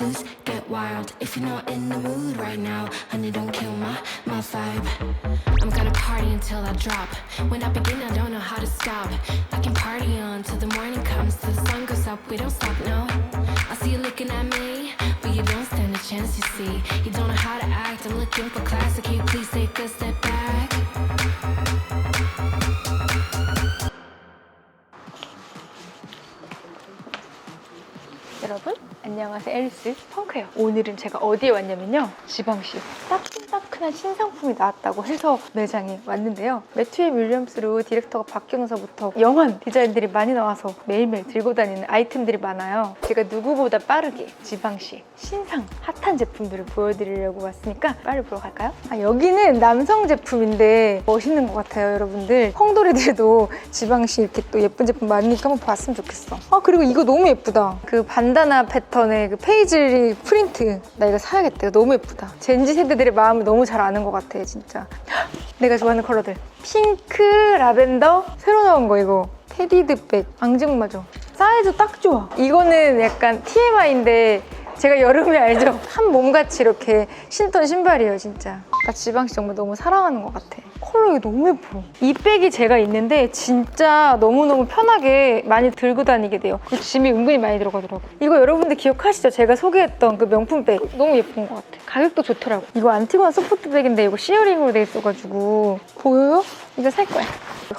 loose, get wild. If you're not in the mood right now, honey, don't kill my my vibe. I'm gonna party until I drop. When I begin, I don't know how to stop. I can party on till the morning comes, till the sun goes up. We don't stop, no. I see you looking at me, but you don't stand a chance. You see, you don't know how to act. I'm looking for class. Can you please take a step back? 여러분 안녕하세요. 앨리스 펑크예요. 오늘은 제가 어디에 왔냐면요. 지방시 따끈따끈한 신상품이 나왔다고 해서 매장에 왔는데요. 매튜의 윌리엄스로 디렉터가 바뀌면서부터 영한 디자인들이 많이 나와서 매일매일 들고 다니는 아이템들이 많아요. 제가 누구보다 빠르게 지방시 신상 핫한 제품들을 보여드리려고 왔으니까 빨리 보러 갈까요? 아, 여기는 남성 제품인데 멋있는 것 같아요 여러분들. 펑돌이들도 지방시 이렇게 또 예쁜 제품 많으니까 한번 봤으면 좋겠어. 아 그리고 이거 너무 예쁘다. 그 반 다나 패턴의 그 페이즐리 프린트. 나 이거 사야겠다. 너무 예쁘다. 젠지 세대들의 마음을 너무 잘 아는 것 같아 진짜. 내가 좋아하는 컬러들. 핑크 라벤더. 새로 나온 거 이거. 테디드백. 앙증마저 사이즈 딱 좋아. 이거는 약간 TMI인데 제가 여름에 알죠? 한 몸같이 이렇게 신던 신발이에요 진짜. 나 지방시 정말 너무 사랑하는 것 같아 컬러가 너무 예뻐 이 백이 제가 있는데 진짜 너무너무 편하게 많이 들고 다니게 돼요. 그 짐이 은근히 많이 들어가더라고 이거 여러분들 기억하시죠? 제가 소개했던 그 명품 백. 너무 예쁜 것 같아 가격도 좋더라고 이거 안티고나 소프트 백인데 이거 시어링으로 돼 있어가지고 보여요? 이거 살 거야.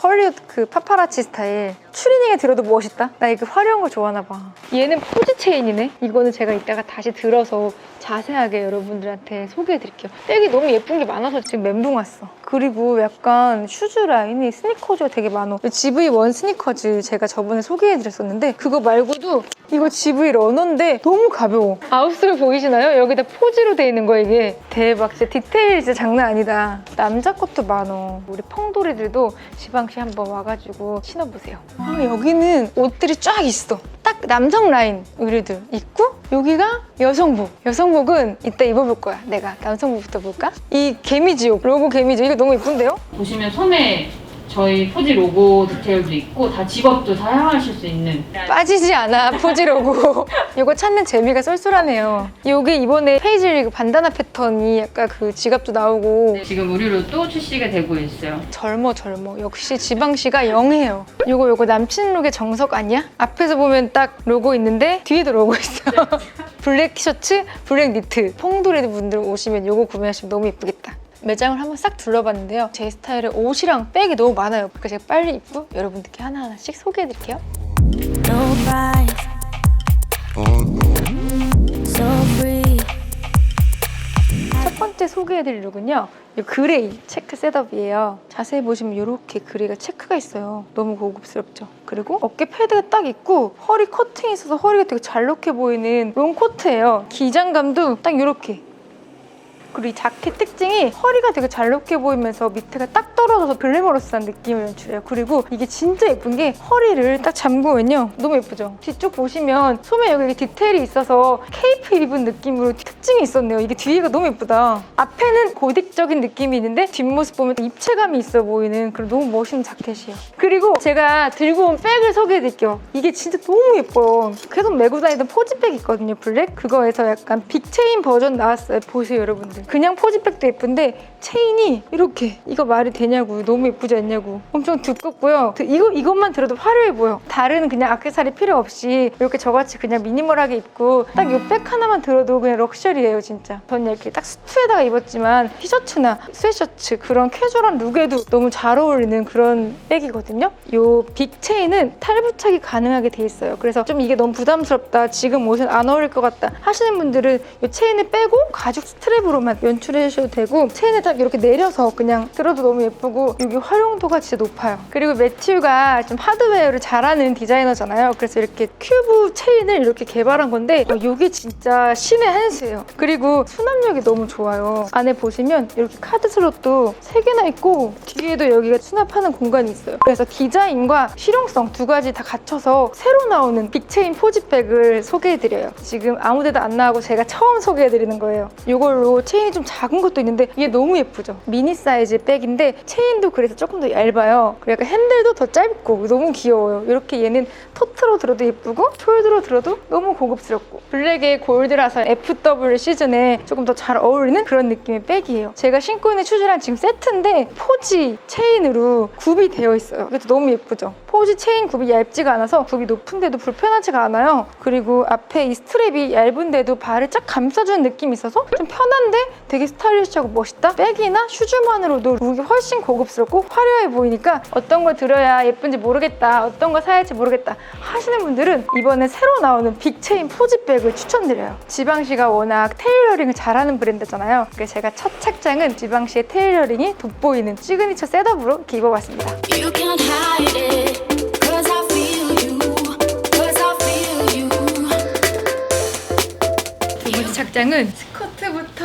헐리우드 그 파파라치 스타일. 추리닝에 들어도 멋있다? 나 이거 화려한 거 좋아하나 봐. 얘는 포즈 체인이네? 이거는 제가 이따가 다시 들어서 자세하게 여러분들한테 소개해 드릴게요. 백이 너무 예쁜 게 많아서 지금 멘붕 왔어. 그리고 약간 슈즈 라인이 스니커즈가 되게 많아. GV1 스니커즈 제가 저번에 소개해 드렸었는데 그거 말고도 이거 GV 러너인데 너무 가벼워. 아웃솔 보이시나요? 여기다 포즈로 돼 있는 거야 이게. 대박. 진짜 디테일 진짜 장난 아니다. 남자 것도 많어. 우리 펑돌이들도 지방시 한번 와가지고 신어보세요. 아, 여기는 옷들이 쫙 있어. 딱 남성 라인 의류들 있고 여기가 여성복. 여성 복은 이따 입어볼 거야. 내가 남성복부터 볼까? 이 개미지옥 로고 개미지옥. 이거 너무 예쁜데요? 보시면 소매 저희 포지 로고 디테일도 있고 다 직업도 사용하실 수 있는. 빠지지 않아 포지 로고. 이거 찾는 재미가 쏠쏠하네요. 여기 이번에 페이즐 그 반다나 패턴이 약간 그 지갑도 나오고. 지금 의류로 또 출시가 되고 있어요. 젊어 젊어. 역시 지방시가 영해요. 요거 요거 남친 룩의 정석 아니야? 앞에서 보면 딱 로고 있는데 뒤에도 로고 있어 블랙 셔츠 블랙 니트. 퐁도레드 분들 오시면 요거 구매하시면 너무 예쁘겠다. 매장을 한번 싹 둘러봤는데요. 제 스타일의 옷이랑 백이 너무 많아요. 그래서 제가 빨리 입고 여러분들께 하나하나씩 소개해드릴게요. No price. So free. 첫 번째 소개해드릴 룩은요. 이 그레이 체크 셋업이에요. 자세히 보시면 이렇게 그레이가 체크가 있어요. 너무 고급스럽죠. 그리고 어깨 패드가 딱 있고 허리 커팅이 있어서 허리가 되게 잘록해 보이는 롱 코트예요. 기장감도 딱 이렇게. 그리고 이 자켓 특징이 허리가 되게 잘록해 보이면서 밑에가 딱 떨어져서 글래머러스한 느낌을 연출해요. 그리고 이게 진짜 예쁜 게 허리를 딱 잠그면요. 너무 예쁘죠? 뒤쪽 보시면 소매 여기 디테일이 있어서 케이프 입은 느낌으로 특징이 있었네요. 이게 뒤에가 너무 예쁘다. 앞에는 고딕적인 느낌이 있는데 뒷모습 보면 입체감이 있어 보이는 그런 너무 멋있는 자켓이에요. 그리고 제가 들고 온 백을 소개해드릴게요. 이게 진짜 너무 예뻐요. 계속 메고 다니던 포지백 있거든요, 블랙. 그거에서 약간 빅체인 버전 나왔어요. 보세요, 여러분들. 그냥 포지백도 예쁜데 체인이 이렇게 이거 말이 되냐고 너무 예쁘지 않냐고 엄청 두껍고요. 이거 이것만 들어도 화려해 보여. 다른 그냥 액세서리 필요 없이 이렇게 저같이 그냥 미니멀하게 입고 딱이백 하나만 들어도 그냥 럭셔리예요, 진짜. 저는 이렇게 딱 수트에다가 입었지만 티셔츠나 스웨셔츠 그런 캐주얼한 룩에도 너무 잘 어울리는 그런 백이거든요. 이빅 체인은 탈부착이 가능하게 돼 있어요. 그래서 좀 이게 너무 부담스럽다. 지금 옷은 안 어울릴 것 같다 하시는 분들은 이 체인을 빼고 가죽 스트랩으로만 연출해 주셔도 되고 체인을 딱 이렇게 내려서 그냥 들어도 너무 예쁘고 여기 활용도가 진짜 높아요. 그리고 매튜가 좀 하드웨어를 잘하는 디자이너잖아요. 그래서 이렇게 큐브 체인을 이렇게 개발한 건데 어, 이게 진짜 신의 한 수예요. 그리고 수납력이 너무 좋아요. 안에 보시면 이렇게 카드 슬롯도 3개나 있고 뒤에도 여기가 수납하는 공간이 있어요. 그래서 디자인과 실용성 두 가지 다 갖춰서 새로 나오는 빅체인 포지백을 소개해드려요. 지금 아무 데도 안 나오고 제가 처음 소개해드리는 거예요. 이걸로 체인 체인이 좀 작은 것도 있는데 이게 너무 예쁘죠? 미니 사이즈 백인데 체인도 그래서 조금 더 얇아요. 약간 핸들도 더 짧고 너무 귀여워요. 이렇게 얘는 토트로 들어도 예쁘고 숄드로 들어도 너무 고급스럽고 블랙에 골드라서 FW 시즌에 조금 더 잘 어울리는 그런 느낌의 백이에요. 제가 신고 있는 슈즈랑 지금 세트인데 포지 체인으로 굽이 되어 있어요. 그래서 너무 예쁘죠? 포지 체인 굽이 얇지가 않아서 굽이 높은데도 불편하지가 않아요. 그리고 앞에 이 스트랩이 얇은데도 발을 쫙 감싸주는 느낌이 있어서 좀 편한데 되게 스타일리시하고 멋있다? 백이나 슈즈만으로도 룩이 훨씬 고급스럽고 화려해 보이니까 어떤 걸 들어야 예쁜지 모르겠다, 어떤 걸 사야 할지 모르겠다 하시는 분들은 이번에 새로 나오는 빅체인 포지백을 추천드려요. 지방시가 워낙 테일러링을 잘하는 브랜드잖아요. 그래서 제가 첫 착장은 지방시의 테일러링이 돋보이는 시그니처 셋업으로 입어봤습니다. 착장은 스커트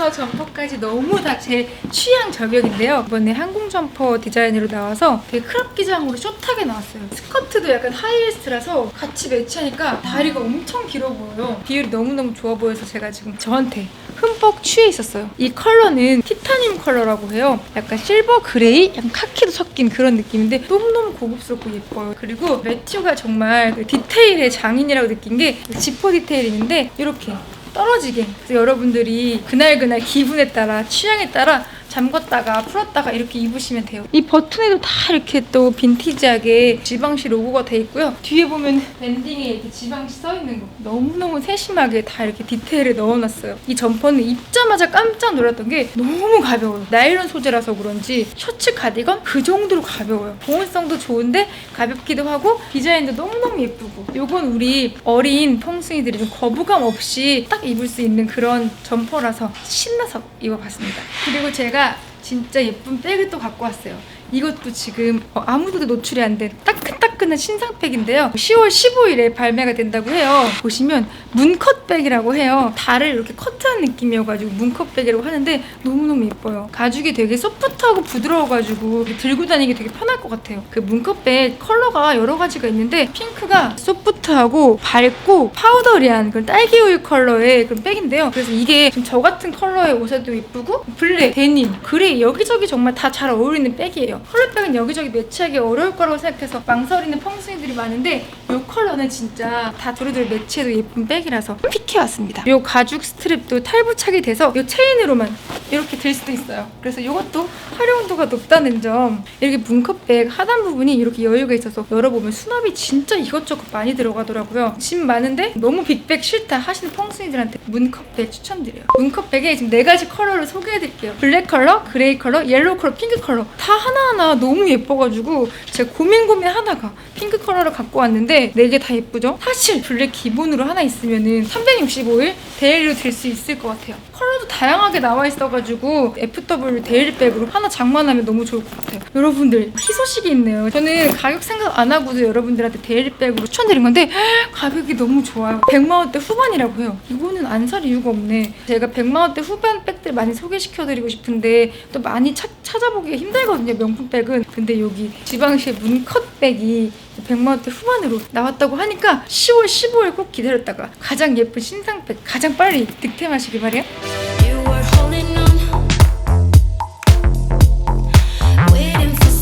부터 점퍼까지 너무 다 제 취향 저격인데요. 이번에 항공 점퍼 디자인으로 나와서 되게 크롭 기장으로 숏하게 나왔어요. 스커트도 약간 하이웨스트라서 같이 매치하니까 다리가 엄청 길어 보여요. 비율이 너무너무 좋아 보여서 제가 지금 저한테 흠뻑 취해 있었어요. 이 컬러는 티타늄 컬러라고 해요. 약간 실버 그레이, 약간 카키도 섞인 그런 느낌인데 너무너무 고급스럽고 예뻐요. 그리고 매튜가 정말 그 디테일의 장인이라고 느낀 게 지퍼 디테일인데 이렇게 떨어지게. 그래서 여러분들이 그날그날 기분에 따라 취향에 따라 잠궜다가 풀었다가 이렇게 입으시면 돼요. 이 버튼에도 다 이렇게 또 빈티지하게 지방시 로고가 돼 있고요. 뒤에 보면 밴딩에 이렇게 지방시 써 있는 거 너무너무 세심하게 다 이렇게 디테일을 넣어놨어요. 이 점퍼는 입자마자 깜짝 놀랐던 게 너무 가벼워요. 나일론 소재라서 그런지 셔츠 가디건 그 정도로 가벼워요. 보온성도 좋은데 가볍기도 하고 디자인도 너무너무 예쁘고 요건 우리 어린 펑숭이들이 좀 거부감 없이 딱 입을 수 있는 그런 점퍼라서 신나서 입어봤습니다. 그리고 제가 진짜 예쁜 백을 또 갖고 왔어요. 이것도 지금 어, 아무데도 노출이 안 된 따끈따끈한 신상백인데요. 10월 15일에 발매가 된다고 해요. 보시면 문컷백이라고 해요. 달을 이렇게 커트한 느낌이어가지고 문컷백이라고 하는데 너무너무 예뻐요. 가죽이 되게 소프트하고 부드러워가지고 들고 다니기 되게 편할 것 같아요. 그 문컷백 컬러가 여러 가지가 있는데 핑크가 소프트하고 밝고 파우더리한 그런 딸기 우유 컬러의 그런 백인데요. 그래서 이게 좀저 같은 컬러의 옷에도 예쁘고 블랙, 데님, 그레이 여기저기 정말 다 잘 어울리는 백이에요. 컬러백은 여기저기 매치하기 어려울 거라고 생각해서 망설이는 펑숭이들이 많은데 이 컬러는 진짜 다 두루두루 매치해도 예쁜 백이라서 픽해왔습니다. 이 가죽 스트랩도 탈부착이 돼서 이 체인으로만 이렇게 들 수도 있어요. 그래서 이것도 활용도가 높다는 점. 이렇게 문컵백 하단 부분이 이렇게 여유가 있어서 열어보면 수납이 진짜 이것저것 많이 들어가더라고요. 짐 많은데 너무 빅백 싫다 하시는 펑숭이들한테 문컵백 추천드려요. 문컵백에 지금 네 가지 컬러를 소개해드릴게요. 블랙 컬러, 그레이 컬러, 옐로우 컬러, 핑크 컬러 다 하나 하나 너무 예뻐가지고 제가 고민 고민 하다가 핑크 컬러를 갖고 왔는데 네 개 다 예쁘죠? 사실 블랙 기본으로 하나 있으면은 365일 데일리로 들 수 있을 것 같아요. 컬러도 다양하게 나와 있어가지고 FW 데일리백으로 하나 장만하면 너무 좋을 것 같아요. 여러분들 희소식이 있네요. 저는 가격 생각 안 하고도 여러분들한테 데일리백으로 추천드린 건데 가격이 너무 좋아요. 100만 원대 후반이라고 해요. 이거는 안 살 이유가 없네. 제가 100만 원대 후반 백들 많이 소개시켜드리고 싶은데 또 많이 찾, 찾아보기가 힘들거든요. 명품 백은. 근데 여기 지방시의 문컷 백이 100만 원대 후반으로 나왔다고 하니까 10월 15일 꼭 기다렸다가 가장 예쁜 신상백 가장 빨리 득템하시길 바래요.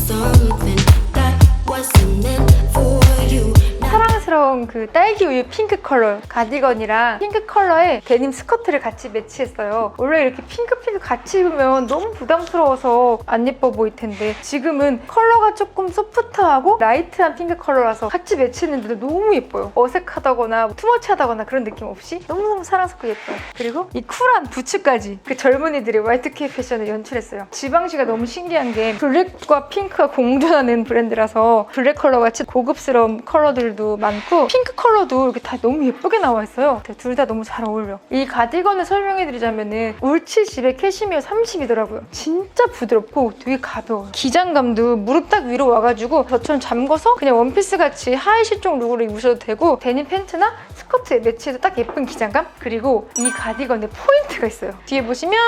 Something that wasn't meant for. 사랑스러운 그 딸기 우유 핑크 컬러 가디건이랑 핑크 컬러의 데님 스커트를 같이 매치했어요. 원래 이렇게 핑크핑크 같이 입으면 너무 부담스러워서 안 예뻐 보일 텐데 지금은 컬러가 조금 소프트하고 라이트한 핑크 컬러라서 같이 매치했는데도 너무 예뻐요. 어색하다거나 투머치하다거나 그런 느낌 없이 너무너무 사랑스럽고 예뻐요. 그리고 이 쿨한 부츠까지 그 젊은이들의 Y2K 패션을 연출했어요. 지방시가 너무 신기한 게 블랙과 핑크가 공존하는 브랜드라서 블랙 컬러 같이 고급스러운 컬러들도 많고 핑크 컬러도 이렇게 다 너무 예쁘게 나와 있어요. 둘 다 너무 잘 어울려. 이 가디건을 설명해드리자면은 울치 집에 캐시미어 30이더라고요. 진짜 부드럽고 되게 가벼워요. 기장감도 무릎 딱 위로 와가지고 저처럼 잠궈서 그냥 원피스 같이 하이 실 종 룩으로 입으셔도 되고 데님 팬츠나 스커트에 매치해도 딱 예쁜 기장감 그리고 이 가디건에 포인트가 있어요. 뒤에 보시면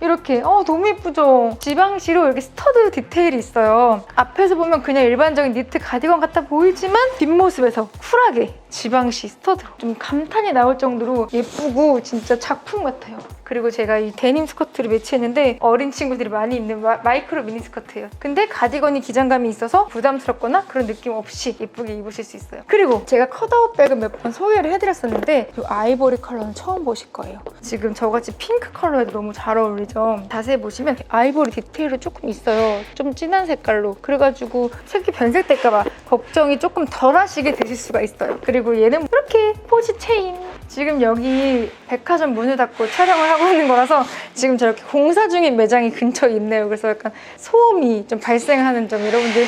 이렇게 어 너무 예쁘죠? 지방시로 이렇게 스터드 디테일이 있어요. 앞에서 보면 그냥 일반적인 니트 가디건 같아 보이지만 뒷모습에서 쿨하게 지방시 스터드로 좀 감탄이 나올 정도로 예쁘고 진짜 작품 같아요. 그리고 제가 이 데님 스커트를 매치했는데 어린 친구들이 많이 입는 마, 마이크로 미니 스커트예요. 근데 가디건이 기장감이 있어서 부담스럽거나 그런 느낌 없이 예쁘게 입으실 수 있어요. 그리고 제가 컷아웃 백을 몇번 소 개를 해드렸었는데 이 아이보리 컬러는 처음 보실 거예요. 지금 저같이 핑크 컬러에도 너무 잘 어울리죠. 자세히 보시면 아이보리 디테일이 조금 있어요. 좀 진한 색깔로. 그래가지고 색이 변색될까봐 걱정이 조금 덜 하시게 되실 수가 있어요. 그리고 얘는 이렇게 포지 체인. 지금 여기 백화점 문을 닫고 촬영을 하고 있는 거라서 지금 저렇게 공사 중인 매장이 근처에 있네요. 그래서 약간 소음이 좀 발생하는 점 여러분들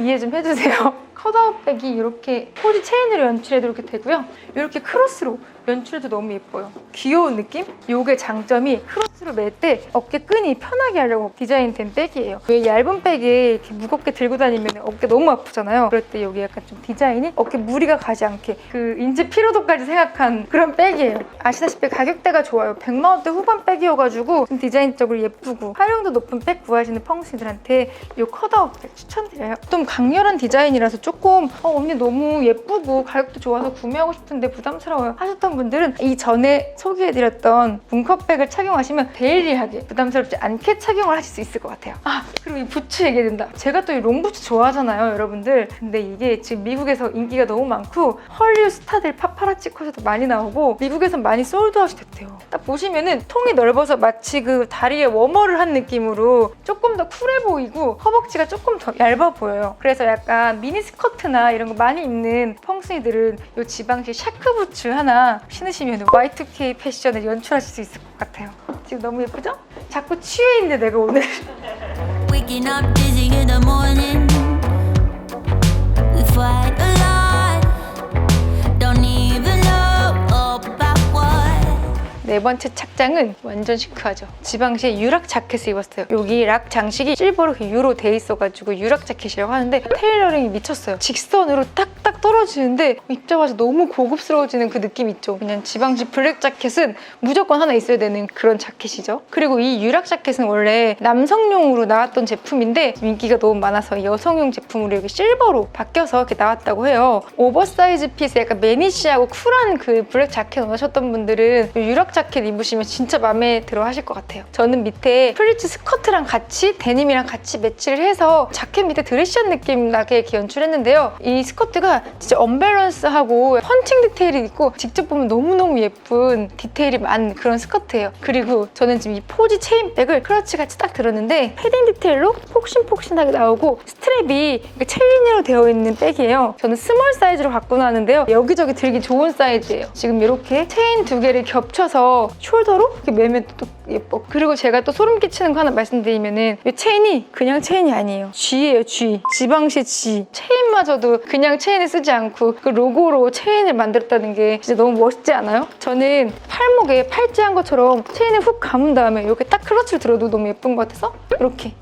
이해 좀 해주세요. 컷아웃백이 이렇게 포지 체인으로 연출해도 이렇게 되고요. 이렇게 크로스로 연출해도 너무 예뻐요. 귀여운 느낌? 요게 장점이 크로스 로 멜 때 어깨 끈이 편하게 하려고 디자인된 백이에요. 왜 얇은 백에 이렇게 무겁게 들고 다니면 어깨 너무 아프잖아요. 그럴 때 여기 약간 좀 디자인이 어깨 무리가 가지 않게 그 인체 피로도까지 생각한 그런 백이에요. 아시다시피 가격대가 좋아요. 100만 원대 후반 백이어가지고 좀 디자인적으로 예쁘고 활용도 높은 백 구하시는 펑스들한테 이 컷아웃 백 추천드려요. 좀 강렬한 디자인이라서 조금 어, 언니 너무 예쁘고 가격도 좋아서 구매하고 싶은데 부담스러워요 하셨던 분들은 이 전에 소개해드렸던 문컵백을 착용하시면 데일리하게 부담스럽지 않게 착용을 하실 수 있을 것 같아야 아 그리고 이 부츠 얘기해준다. 제가 또 이 롱부츠 좋아하잖아요 여러분들. 근데 이게 지금 미국에서 인기가 너무 많고 헐리우드 스타들 파파라치 컷에도 많이 나오고 미국에서 많이 솔드아웃이 됐대요. 딱 보시면은 통이 넓어서 마치 그 다리에 워머를 한 느낌으로 조금 더 쿨해 보이고 허벅지가 조금 더 얇아 보여요. 그래서 약간 미니 스커트나 이런 거 많이 입는 펑순이들은 이 지방시 샤크 부츠 하나 신으시면 Y2K 패션을 연출하실 수 있을 것 같아요. 지금 너무 예쁘죠? 자꾸 취해 있는데 내가 오늘 Waking up dizzy in the morning. We fight a lot. Don't even know about what. 네 번째 착장은 완전 시크하죠. 지방시에 유락 자켓을 입었어요. 여기 락 장식이 실버로 이렇게 유로 돼 있어가지고 유락 자켓이라고 하는데 테일러링이 미쳤어요. 직선으로 딱딱 떨어지는데 입자마자 너무 고급스러워지는 그 느낌 있죠. 그냥 지방시 블랙 자켓은 무조건 하나 있어야 되는 그런 자켓이죠. 그리고 이 유락 자켓은 원래 남성용으로 나왔던 제품인데 인기가 너무 많아서 여성용 제품으로 여기 실버로 바뀌어서 이렇게 나왔다고 해요. 오버사이즈 핏에 약간 매니시하고 쿨한 그 블랙 자켓 원하셨던 분들은 이 유락 자켓 입으시면 진짜 마음에 들어 하실 것 같아요. 저는 밑에 플리츠 스커트랑 같이 데님이랑 같이 매치를 해서 자켓 밑에 드레시한 느낌 나게 이렇게 연출했는데요. 이 스커트가 진짜 언밸런스하고 펀칭 디테일이 있고 직접 보면 너무너무 예쁜 디테일이 많은 그런 스커트예요. 그리고 저는 지금 이 포지 체인백을 클러치 같이 딱 들었는데 패딩 디테일로 폭신폭신하게 나오고 스트랩이 체인으로 되어 있는 백이에요. 저는 스몰 사이즈로 갖고 나왔는데요. 여기저기 들기 좋은 사이즈예요. 지금 이렇게 체인 두 개를 겹쳐서 숄더로 이렇게 매면 또 예뻐. 그리고 제가 또 소름 끼치는 거 하나 말씀드리면은 이 체인이 그냥 체인이 아니에요. G예요, G. 지방시 G. 체인마저도 그냥 체인 을 쓰지 않고 그 로고로 체인을 만들었다는 게 진짜 너무 멋있지 않아요? 저는 팔목에 팔찌한 것처럼 체인을 훅 감은 다음에 이렇게 딱 클러치를 들어도 너무 예쁜 것 같아서 이렇게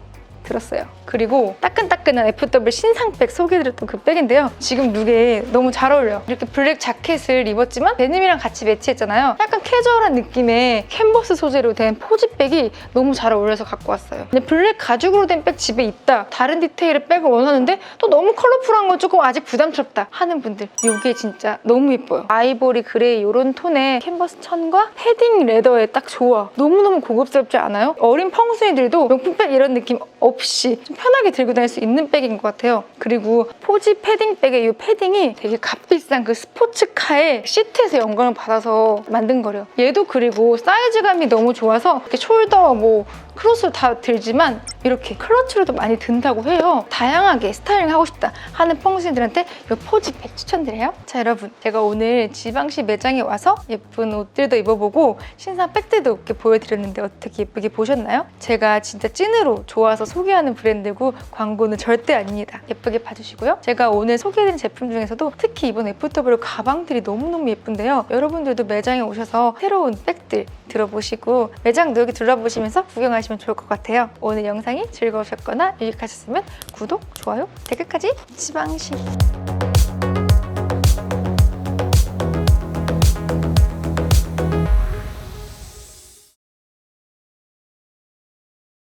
들었어요. 그리고 따끈따끈한 FW 신상백 소개해드렸던 그 백인데요. 지금 룩에 너무 잘 어울려요. 이렇게 블랙 자켓을 입었지만 데님이랑 같이 매치했잖아요. 약간 캐주얼한 느낌의 캔버스 소재로 된 포지백이 너무 잘 어울려서 갖고 왔어요. 근데 블랙 가죽으로 된 백 집에 있다. 다른 디테일의 백을 원하는데 또 너무 컬러풀한 건 조금 아직 부담스럽다 하는 분들 이게 진짜 너무 예뻐요. 아이보리 그레이 이런 톤의 캔버스 천과 패딩 레더에 딱 좋아. 너무너무 고급스럽지 않아요? 어린 펑순이들도 명품백 이런 느낌 없이 좀 편하게 들고 다닐 수 있는 백인 것 같아요. 그리고 포지 패딩 백의 이 패딩이 되게 값비싼 그 스포츠카의 시트에서 영감을 받아서 만든 거래요. 얘도 그리고 사이즈감이 너무 좋아서 이렇게 숄더 뭐 크로스로 다 들지만 이렇게 클러치로도 많이 든다고 해요. 다양하게 스타일링 하고 싶다 하는 펑신들한테 이 포지 백 추천드려요. 자 여러분 제가 오늘 지방시 매장에 와서 예쁜 옷들도 입어보고 신상 백들도 이렇게 보여드렸는데 어떻게 예쁘게 보셨나요? 제가 진짜 찐으로 좋아서 소개하는 브랜드고 광고는 절대 아닙니다. 예쁘게 봐주시고요. 제가 오늘 소개해드린 제품 중에서도 특히 이번 FW 가방들이 너무너무 예쁜데요. 여러분들도 매장에 오셔서 새로운 백들 들어보시고 매장도 여기 둘러보시면서 구경하시면 좋을 것 같아요. 오늘 영상이 즐거우셨거나 유익하셨으면 구독, 좋아요, 댓글까지 지방시